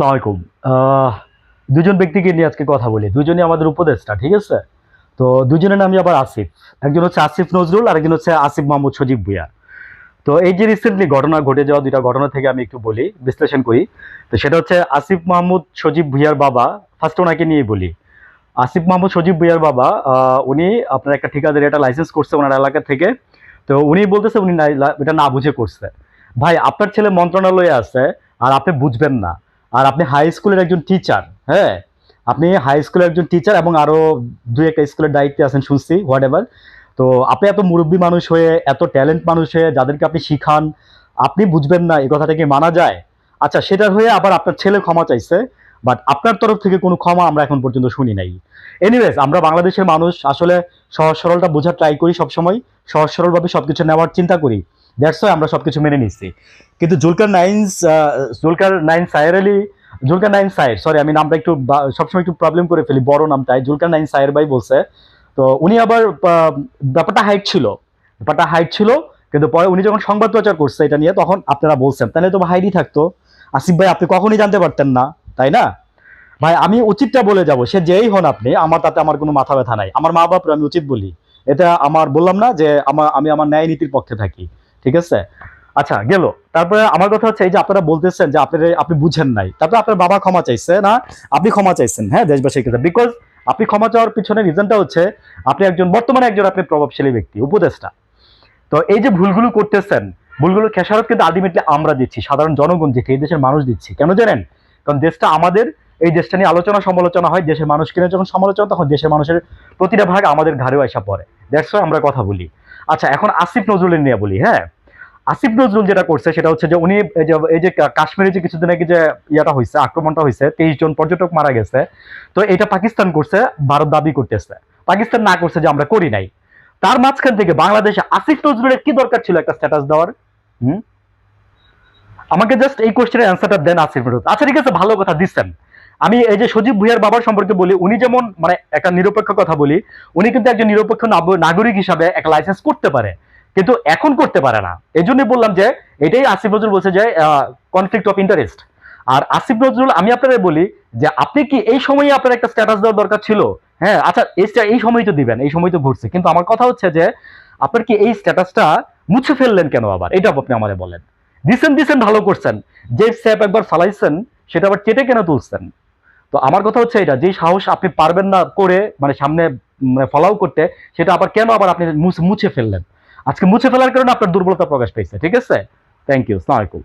আলাইকুম দুজন ব্যক্তিকে নিয়ে আজকে কথা বলি। দুজনই আমাদের উপদেষ্টা, ঠিক আছে? তো দুজনের নামই আবার আসিফ। একজন হচ্ছে আসিফ নজরুল আর একজন হচ্ছে আসিফ মাহমুদ সজীব ভুইয়া। তো এই যে রিসেন্টলি ঘটনা ঘটে যাওয়া দুইটা ঘটনা থেকে আমি একটু বলি, বিশ্লেষণ করি। তো সেটা হচ্ছে আসিফ মাহমুদ সজীব ভুইয়ার বাবা ফার্স্ট ওনাকে নিয়ে বলি। আসিফ মাহমুদ সজীব ভুইয়ার বাবা উনি আপনার একটা ঠিকাদারি, একটা লাইসেন্স করছে ওনার এলাকা থেকে। তো উনি বলতেছে উনি এটা না বুঝে করছে। ভাই, আপনার ছেলে মন্ত্রণালয়ে আছে, আর আপনি বুঝবেন না। আর আপনি হাই স্কুলের একজন টিচার হ্যাঁ? আপনি হাই স্কুলের একজন টিচার এবং আরও দুই একটা স্কুলের দায়িত্বে আছেন, শুনছি হোয়াট এভার তো আপনি এত মুরব্বী মানুষ হয়ে, এত ট্যালেন্ট মানুষ হয়ে যাদেরকে আপনি শিখান, আপনি বুঝবেন না, এই কথাটা কি মানা যায়? আচ্ছা সেটার হয়ে আবার আপনার ছেলে ক্ষমা চাইছে বাট আপনার তরফ থেকে কোনো ক্ষমা আমরা এখন পর্যন্ত শুনি নাই। এনিওয়েজ আমরা বাংলাদেশের মানুষ, আসলে সহজ সরলটা বোঝার ট্রাই করি সবসময়, সহজ সরলভাবে সবকিছু নেওয়ার চিন্তা করি। দ্যাটস ওয়াই আমরা সবকিছু মেনে নিচ্ছি। কিন্তু Zulkarnain Zulkar nine Sayer Ali Zulkar nine Sayer sorry আমি নামটা একটু সবসময় একটু প্রবলেম করে ফেলি, বড় নামটাই জুলকার নাইন সায়ের ভাই বলছে। তো উনি আবার ব্যাপারটা হাইট ছিল। ব্যাপারটা হাইট ছিল, কিন্তু পরে উনি যখন সংবাদ প্রচার করছে এটা নিয়ে, তখন আপনারা বলছেন, তাহলে তো হাইটই থাকতো। আসিফ ভাই, আপনি কখনই জানতে পারতেন না, তাই না? ভাই, আমি উচিতটা বলে যাব, সে যেই হন আপনি, আমার তাতে আমার কোনো মাথা ব্যথা নাই। আমার মা বাপরা আমি উচিত বলি। এটা আমার বললাম না যে আমার আমি আমার ন্যায় নীতির পক্ষে থাকি। ঠিক আছে? আচ্ছা গেল। তারপরে আমার কথা হচ্ছে এই যে আপনারা বলতেছেন যে আপনার, আপনি বুঝেন নাই। তারপরে আপনার বাবা ক্ষমা চাইছে, না? আপনি ক্ষমা চাইছেন হ্যাঁ দেশবাসীর কাছে বিকজ আপনি ক্ষমা চাওয়ার পিছনে রিজনটা হচ্ছে, আপনি একজন, বর্তমানে একজন আপনি প্রভাবশালী ব্যক্তি, উপদেষ্টা। তো এই যে ভুলগুলো করতেছেন, ভুলগুলো খেসারত কিন্তু আলটিমেটলি আমরা দিচ্ছি, সাধারণ জনগণ দিচ্ছি, এই দেশের মানুষ দিচ্ছি। কেন জানেন? কারণ দেশটা আমাদের, এই দেশটা নিয়ে আলোচনা সমালোচনা হয়, দেশের মানুষকে নিয়ে যখন সমালোচনা, তখন দেশের মানুষের প্রতিটা ভাগ আমাদের ঘাড়েও আসা পড়ে। দ্যাটস আমরা কথা বলি। আচ্ছা এখন আসিফ নজরুলের নিয়ে বলি হ্যাঁ? আসিফ নজরুল যেটা করছে সেটা হচ্ছে যে উনি এই যে কাশ্মীরে যে কিছুদিন আগে যে ইয়াটা হয়েছে আক্রমণটা হয়েছে তেইশ জন পর্যটক মারা গেছে। তো এটা পাকিস্তান করছে, ভারত দাবি করতেছে। পাকিস্তান না করছে যে আমরা করি নাই। তার মাঝখান থেকে বাংলাদেশে আসিফ নজরুলের কি দরকার ছিল একটা স্ট্যাটাস দেওয়ার? হুম? আমাকে জাস্ট এই কোশ্চেনের অ্যান্সারটা দেন আসিফ নজরুল। আচ্ছা ঠিক আছে, ভালো কথা, দিচ্ছেন। আমি এই যে সজীব ভুইয়ার বাবার সম্পর্কে বলি, উনি যেমন মানে একটা নিরপেক্ষ কথা বলি, উনি কিন্তু একজন নিরপেক্ষ নাগরিক হিসাবে একটা লাইসেন্স করতে পারে, কিন্তু এখন করতে পারে না। এই জন্যই বললাম যে, এটাই আসিফ নজরুল বলছে যে কনফ্লিক্ট অফ ইন্টারেস্ট আর আসিফ নজরুল, আমি আপনাদের বলি যে, আপনি কি এই সময়ে আপনার একটা স্ট্যাটাস দেওয়ার দরকার ছিল? হ্যাঁ আচ্ছা এই সময় তো দিবেন, এই সময় তো ঘুরছে। কিন্তু আমার কথা হচ্ছে যে, আপনার কি এই স্ট্যাটাসটা মুছে ফেললেন কেন আবার? এটা আপনি আমাদের বলেন। দিছেন দিছেন, ভালো করছেন। যে স্যাপ একবার ফালাইছেন, সেটা আবার কেটে কেন তুলছেন। তো আমার কথা হচ্ছে এটা যে সাহস আপনি পারবেন না করে মানে সামনে ফলাও করতে, সেটা আবার কেন আবার আপনি মুছে- ফেললেন? আজকে মুছে ফেলার কারণে আপনার দুর্বলতা প্রকাশ পেয়েছে, ঠিক আছে? থ্যাংক ইউ সালামালাইকুম